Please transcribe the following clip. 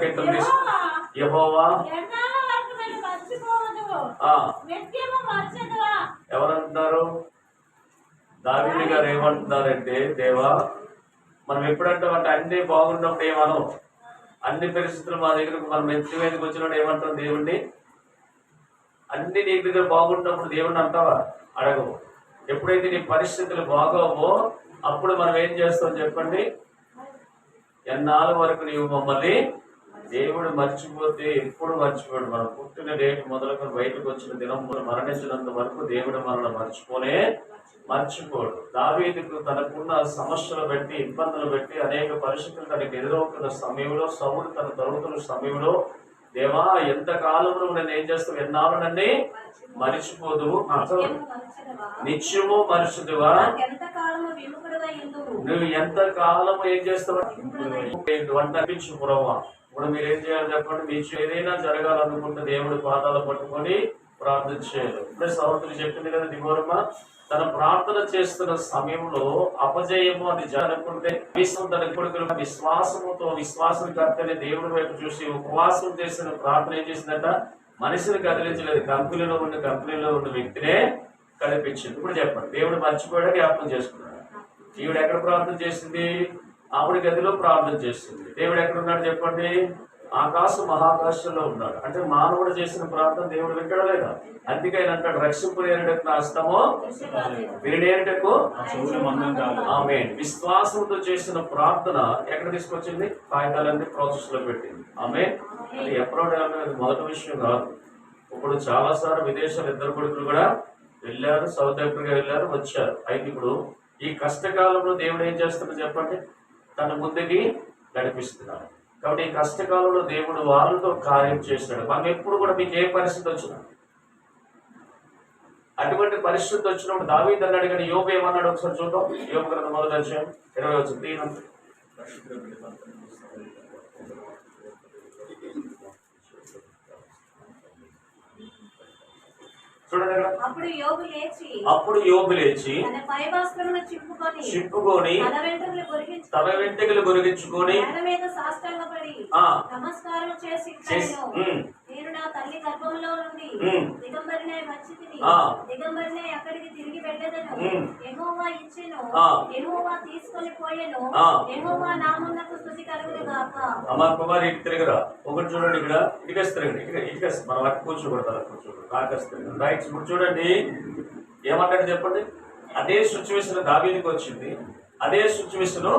కీర్తన యెహోవా! ఎవరంటున్నారు? దావీదు గారు ఏమంటున్నారంటే దేవా మనం ఎప్పుడంటామంటే అన్ని బాగున్నప్పుడు ఏమనం? అన్ని పరిస్థితులు మా దగ్గరకు మనం ఎత్తి మీదకి వచ్చినప్పుడు ఏమంటాం దేవుణ్ణి? అన్ని నీ దగ్గర బాగున్నప్పుడు దేవుణ్ణి అంటావా? అడగవు. ఎప్పుడైతే నీ పరిస్థితులు బాగోవో అప్పుడు మనం ఏం చేస్తాం చెప్పండి? ఎన్నాళ్ళ వరకు నీవు మమ్మల్ని దేవుడు మర్చిపోతే ఎప్పుడు మర్చిపోడు. మనం పుట్టిన డేట్ మొదలుకొని బయటకు వచ్చిన దినం మరణించినంత వరకు దేవుడు మనల్ని మర్చిపోనే మర్చిపోడు. దావీదుకు తనకున్న సమస్యలు బట్టి ఇబ్బందులు బట్టి అనేక పరిస్థితులు తనకు ఎదురవుతున్న సమయంలో సౌడు తన తరుగుతున్న సమయంలో దేవా ఎంత కాలంలో నేను ఏం చేస్తావు? ఎన్నాళ్ళు నన్ను మరిచిపోదు నిత్యము మర్చదువా? ఎంత కాలము నువ్వు ఎంత కాలం ఏం చేస్తావు? వంట అర్పించు పురవ్వ ఇప్పుడు మీరు ఏం చేయాలి చెప్పండి? మీకు ఏదైనా జరగాలనుకుంటే దేవుడి పాదాలు పట్టుకొని ప్రార్థన చేయాలి. ఇప్పుడే సౌతులు చెప్పింది కదా దిగోరమ్మ తన ప్రార్థన చేస్తున్న సమయంలో అపజయము అది జరగకుంటే విశ్వం తన కొడుకులు విశ్వాసముతో విశ్వాసం కర్తని దేవుడి వైపు చూసి ఉపవాసం చేసిన ప్రార్థన ఏం చేసిందట? మనిషిని కదిలించలేదు. కంపెనీలో ఉన్న కంపెనీలో ఉన్న వ్యక్తినే కనిపించింది. ఇప్పుడు చెప్పండి దేవుడు మర్చిపోయాడు? జ్ఞాపకం చేసుకున్నాడు? ఈవిడ ఎక్కడ ప్రార్థన చేసింది? ఆవిడ గదిలో ప్రార్థన చేస్తుంది. దేవుడు ఎక్కడున్నాడు చెప్పండి? ఆకాశం మహాకాశంలో ఉన్నాడు. అంటే మానవుడు చేసిన ప్రార్థన దేవుడు వింటాడా లేదా? అందుకే ఆయన అంటాడు రక్షింపు నేరుటకు నా హస్తము వినేటకు ఆమె విశ్వాసంతో చేసిన ప్రార్థన ఎక్కడ తీసుకొచ్చింది? కాగితాలన్నీ ప్రాసెస్లో పెట్టింది. ఆమె అది అప్లోడ్ అనేది మొదటి విషయం కాదు. ఇప్పుడు చాలా సార్లు విదేశాలు ఇద్దరు కొడుకులు కూడా వెళ్ళారు. సౌత్ ఆఫ్రికా వెళ్ళారు వచ్చారు. అయితే ఇప్పుడు ఈ కష్టకాలంలో దేవుడు ఏం చేస్తున్నాడు చెప్పండి? తన ముందుకి నడిపిస్తున్నాడు. కాబట్టి ఈ కష్టకాలంలో దేవుడు వాళ్ళతో కార్యం చేస్తున్నాడు. మనం ఎప్పుడు కూడా మీకు ఏ పరిస్థితి వచ్చినా అటువంటి పరిస్థితి వచ్చినప్పుడు దావీ అన్నాడు కానీ యోబు ఏమన్నాడు ఒకసారి చూద్దాం. యోగ గ్రంథం మొదలు వచ్చాం ఇరవై వచ్చింది చూడండి. అప్పుడు యోగు లేచి అప్పుడు యోబు లేచి చింపుకొని తన వెంట్రుకలు గొరిగించుకొని మీద సాష్టాంగపడి నమస్కారం చేసి నేను నా తల్లి గర్భంలో నుండి. దిగంబరినే వచ్చి. దిగంబరినే ఇచ్చెను. తీసుకొని పోయెను. స్తుతి కలుగును గాక. అమ్మ కుమారి ఇటు తిరగరా. ఒకటి చూడండి ఇక్కడ. ఇటుకేసి తిరగండి. ఇక్కడ ఇటుకేసి మనం అటు కూర్చోబెడతారు కూర్చోబెడతారు నాకేసి తిరగండి. రైట్ ఇప్పుడు చూడండి. ఏమంటాడు చెప్పండి? అదే సిచ్యువేషన్ దావీదికి వచ్చింది. అదే సిచ్యువేషన్